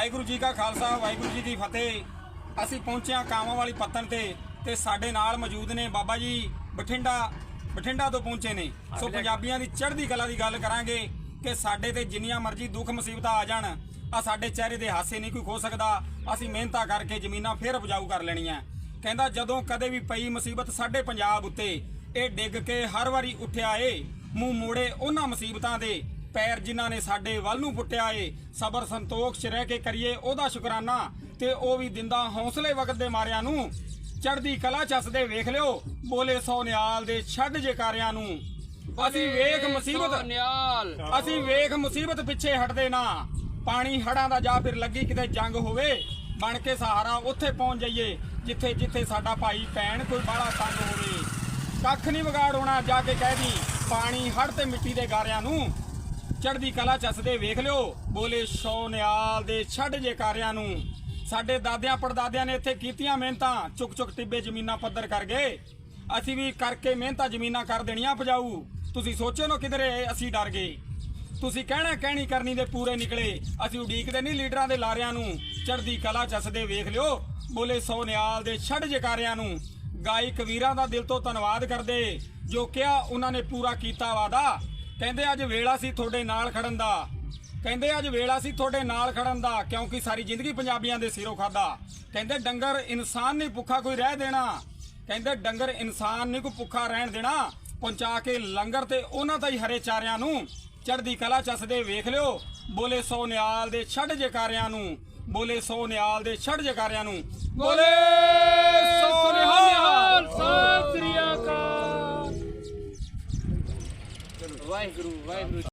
ਵਾਹਿਗੁਰੂ ਜੀ ਕਾ ਖਾਲਸਾ ਵਾਹਿਗੁਰੂ ਜੀ ਕੀ ਫਤਿਹ। ਅਸੀਂ ਪਹੁੰਚੇ ਹਾਂ ਕਾਵਾਂ ਵਾਲੀ ਪੱਤਨ ਤੇ ਤੇ ਸਾਡੇ ਨਾਲ ਮੌਜੂਦ ਨੇ ਬਾਬਾ ਜੀ ਬਠਿੰਡਾ ਬਠਿੰਡਾ ਤੋਂ ਪਹੁੰਚੇ ਨੇ। ਸੋ ਪੰਜਾਬੀਆਂ ਦੀ ਚੜ੍ਹਦੀ ਕਲਾ ਦੀ ਗੱਲ ਕਰਾਂਗੇ ਕਿ ਸਾਡੇ ਤੇ ਜਿੰਨੀਆਂ ਮਰਜ਼ੀ ਦੁੱਖ ਮੁਸੀਬਤਾਂ ਆ ਜਾਣ ਆ ਸਾਡੇ ਚਿਹਰੇ ਦੇ ਹਾਸੇ ਨਹੀਂ ਕੋਈ ਖੋ ਸਕਦਾ। ਅਸੀਂ ਮਿਹਨਤਾਂ ਕਰਕੇ ਜ਼ਮੀਨਾਂ ਫੇਰ ਉਪਜਾਊ ਕਰ ਲੈਣੀਆਂ। ਕਹਿੰਦਾ ਜਦੋਂ ਕਦੇ ਵੀ ਪਈ ਮੁਸੀਬਤ ਸਾਡੇ ਪੰਜਾਬ ਉੱਤੇ ਇਹ ਡਿੱਗ ਕੇ ਹਰ ਵਾਰੀ ਉੱਠਿਆ ਏ ਮੂੰਹ ਮੋੜੇ ਉਹਨਾਂ ਮੁਸੀਬਤਾਂ ਦੇ। ਪੈਰ ਜਿਨ੍ਹਾਂ ਨੇ ਸਾਡੇ ਵੱਲ ਨੂੰ ਪੁੱਟਿਆ ਏ ਸਬਰ ਸੰਤੋਖ ਚ ਰਹਿ ਕੇ ਕਰੀਏ ਉਹਦਾ ਸ਼ੁਕਰਾਨਾ ਤੇ ਉਹ ਵੀ ਦਿੰਦਾ ਹੌਸਲੇ ਵਕਤ ਦੇ ਮਾਰਿਆਂ ਨੂੰ। ਚੜ੍ਹਦੀ ਕਲਾ ਚੱਸਦੇ ਵੇਖ ਲਿਓ ਬੋਲੇ ਸੋ ਨਿਆਲ ਦੇ ਛੱਡ ਜਕਾਰਿਆਂ ਨੂੰ। ਅਸੀਂ ਵੇਖ ਮੁਸੀਬਤ ਨਿਆਲ ਅਸੀਂ ਵੇਖ ਮੁਸੀਬਤ ਪਿੱਛੇ ਹਟਦੇ ਨਾ। ਪਾਣੀ ਹੜਾਂ ਦਾ ਜਾਂ ਫਿਰ ਲੱਗੀ ਕਿਤੇ ਜੰਗ ਹੋਵੇ ਬਣ ਕੇ ਸਹਾਰਾ ਉੱਥੇ ਪਹੁੰਚ ਜਾਈਏ ਜਿੱਥੇ ਜਿੱਥੇ ਸਾਡਾ ਭਾਈ ਭੈਣ ਕੋਈ ਬਾਹਲਾ ਤੰਗ ਹੋਵੇ। ਕੱਖ ਨਹੀਂ ਵਿਗਾੜ ਹੋਣਾ ਜਾ ਕੇ ਕਹਿ ਦੀ ਪਾਣੀ ਹੜ ਤੇ ਮਿੱਟੀ ਦੇ ਗਾਰਿਆਂ ਨੂੰ। ਚੜ੍ਹਦੀ ਕਲਾ ਚੱਸਦੇ ਵੇਖ ਲਿਓ। ਬੋਲੇ, ਸੋਨਿਆਲ ਦੇ ਛੱਡ ਜੇ ਨੂੰ। ਸਾਡੇ ਦਾਦਿਆਂ ਪੜਦਾਦਿਆਂ ਨੇ ਇੱਥੇ ਕੀਤੀਆਂ ਮਿਹਨਤਾਂ। ਚੁੱਕ ਚੁੱਕ ਟਿੱਬੇ ਜ਼ਮੀਨਾਂ ਪੱਧਰ ਕਰ ਗਏ। ਅਸੀਂ ਵੀ ਕਰਕੇ ਮਿਹਨਤਾਂ ਜ਼ਮੀਨਾਂ ਕਰ ਦੇਣੀਆਂ ਪਜਾਊ ਤੁਸੀਂ ਸੋਚੋ ਨਾ ਕਿਧਰੇ, ਅਸੀਂ ਡਰ ਗਏ। ਤੁਸੀਂ ਕਹਿਣਾ, ਕਹਿਣੀ ਕਰਨੀ ਦੇ ਪੂਰੇ ਨਿਕਲੇ। ਅਸੀਂ ਉਡੀਕਦੇ ਨਹੀਂ ਲੀਡਰਾਂ ਦੇ ਲਾਰਿਆਂ ਨੂੰ। ਚੜ੍ਹਦੀ ਕਲਾ ਚੱਸਦੇ ਵੇਖ ਲਿਓ। ਬੋਲੇ ਸੋ ਨਿਆਲ ਦੇ ਛੱਡ ਜਕਾਰਿਆਂ ਨੂੰ। ਗਾਇਕ ਵੀਰਾਂ ਦਾ ਦਿਲ ਤੋਂ ਧੰਨਵਾਦ ਕਰਦੇ। ਜੋ ਕਿਹਾ, ਉਹਨਾਂ ਨੇ ਪੂਰਾ ਕੀਤਾ ਵਾਦਾ ਕਹਿੰਦੇ ਅੱਜ ਵੇਲਾ ਸੀ ਤੁਹਾਡੇ ਨਾਲ ਖੜਨ ਦਾ। ਕਹਿੰਦੇ ਅੱਜ ਵੇਲਾ ਸੀ ਤੁਹਾਡੇ ਨਾਲ ਖੜਨ ਦਾ, ਕਿਉਂਕਿ ਸਾਰੀ ਜ਼ਿੰਦਗੀ ਪੰਜਾਬੀਆਂ ਦੇ ਸਿਰੋਂ ਖਾਦਾ। ਕਹਿੰਦੇ ਡੰਗਰ ਇਨਸਾਨ ਨਹੀਂ ਭੁੱਖਾ ਕੋਈ ਰਹਿ ਦੇਣਾ। ਕਹਿੰਦੇ ਡੰਗਰ ਇਨਸਾਨ ਨਹੀਂ ਕੋਈ ਭੁੱਖਾ ਰਹਿਣ ਦੇਣਾ। ਪਹੁੰਚਾ ਕੇ ਲੰਗਰ ਤੇ ਉਹਨਾਂ ਤਾਂ ਹੀ ਹਰੇ ਚਾਰਿਆਂ ਨੂੰ ਚੜ੍ਹਦੀ ਕਲਾ ਚੱਸਦੇ ਵੇਖ ਲਿਓ। ਬੋਲੇ ਸੋ ਨਿਆਲ ਦੇ ਛੱਡ ਜਕਾਰਿਆਂ ਨੂੰ। ਬੋਲੇ ਸੋ ਨਿਆਲ ਦੇ ਛੱਡ ਜਕਾਰਿਆਂ ਨੂੰ। ਬੋਲੇ ਸਤਿ ਸ੍ਰੀ ਅਕਾਲ ਵਾਹਿਗੁਰੂ ਵਾਹਿਗੁਰੂ